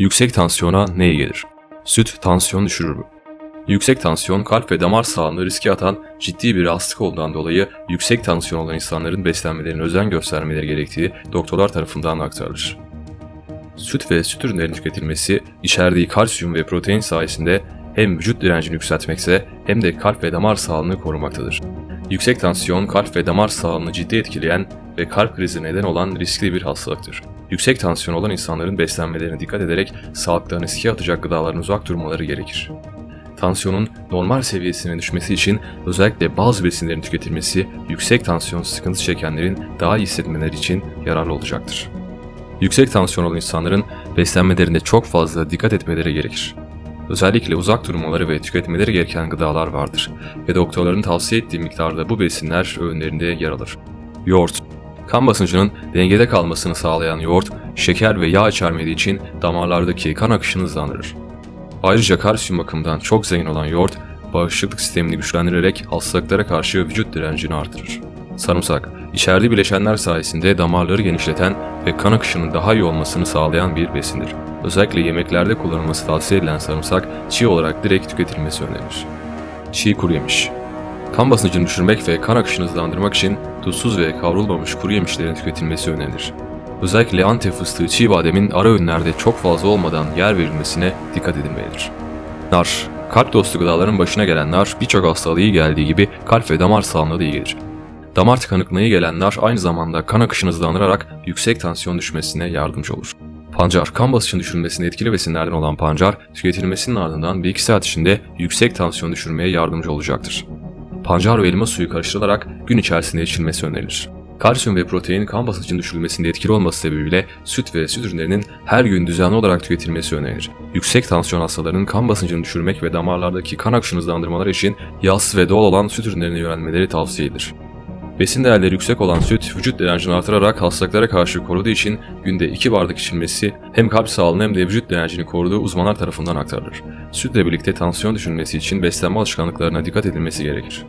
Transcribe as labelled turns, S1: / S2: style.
S1: Yüksek tansiyona ne iyi gelir? Süt tansiyon düşürür mü? Yüksek tansiyon kalp ve damar sağlığını riske atan ciddi bir hastalık olduğundan dolayı yüksek tansiyon olan insanların beslenmelerine özen göstermeleri gerektiği doktorlar tarafından aktarılır. Süt ve süt ürünlerinin tüketilmesi içerdiği kalsiyum ve protein sayesinde hem vücut direncini yükseltmekse hem de kalp ve damar sağlığını korumaktadır. Yüksek tansiyon kalp ve damar sağlığını ciddi etkileyen ve kalp krizi neden olan riskli bir hastalıktır. Yüksek tansiyon olan insanların beslenmelerine dikkat ederek sağlıklarını riske atacak gıdalardan uzak durmaları gerekir. Tansiyonun normal seviyesine düşmesi için özellikle bazı besinlerin tüketilmesi yüksek tansiyon sıkıntı çekenlerin daha iyi hissetmeleri için yararlı olacaktır. Yüksek tansiyon olan insanların beslenmelerinde çok fazla dikkat etmeleri gerekir. Özellikle uzak durmaları ve tüketmeleri gereken gıdalar vardır ve doktorların tavsiye ettiği miktarda bu besinler öğünlerinde yer alır. Yoğurt Kan basıncının dengede kalmasını sağlayan yoğurt, şeker ve yağ içermediği için damarlardaki kan akışını hızlandırır. Ayrıca kalsiyum bakımından çok zengin olan yoğurt, bağışıklık sistemini güçlendirerek hastalıklara karşı vücut direncini artırır. Sarımsak, içerdiği bileşenler sayesinde damarları genişleten ve kan akışının daha iyi olmasını sağlayan bir besindir. Özellikle yemeklerde kullanılması tavsiye edilen sarımsak çiğ olarak direkt tüketilmesi önerilir. Çiğ kuru yemiş Kan basıncını düşürmek ve kan akışını hızlandırmak için tuzsuz ve kavrulmamış kuru yemişlerin tüketilmesi önerilir. Özellikle antep fıstığı çiğ bademin ara öğünlerde çok fazla olmadan yer verilmesine dikkat edilmelidir. Nar Kalp dostu gıdaların başına gelen nar birçok hastalığı iyi geldiği gibi kalp ve damar sağlığına da iyi gelir. Damar tıkanıklığına iyi gelen nar aynı zamanda kan akışını hızlandırarak yüksek tansiyon düşmesine yardımcı olur. Pancar, kan basıncının düşürülmesinde etkili besinlerden olan pancar, tüketilmesinin ardından 1-2 saat içinde yüksek tansiyon düşürmeye yardımcı olacaktır. Pancar ve elma suyu karıştırılarak gün içerisinde içilmesi önerilir. Kalsiyum ve protein kan basıncının düşürülmesinde etkili olması sebebiyle süt ve süt ürünlerinin her gün düzenli olarak tüketilmesi önerilir. Yüksek tansiyon hastalarının kan basıncını düşürmek ve damarlardaki kan akışını hızlandırmaları için yağsız ve doğal olan süt ürünlerine yönelmeleri tavsiye edilir. Besin değerleri yüksek olan süt, vücut direncini artırarak hastalıklara karşı koruduğu için günde 2 bardak içilmesi hem kalp sağlığını hem de vücut direncini koruduğu uzmanlar tarafından aktarılır. Sütle birlikte tansiyon düşürülmesi için beslenme alışkanlıklarına dikkat edilmesi gerekir.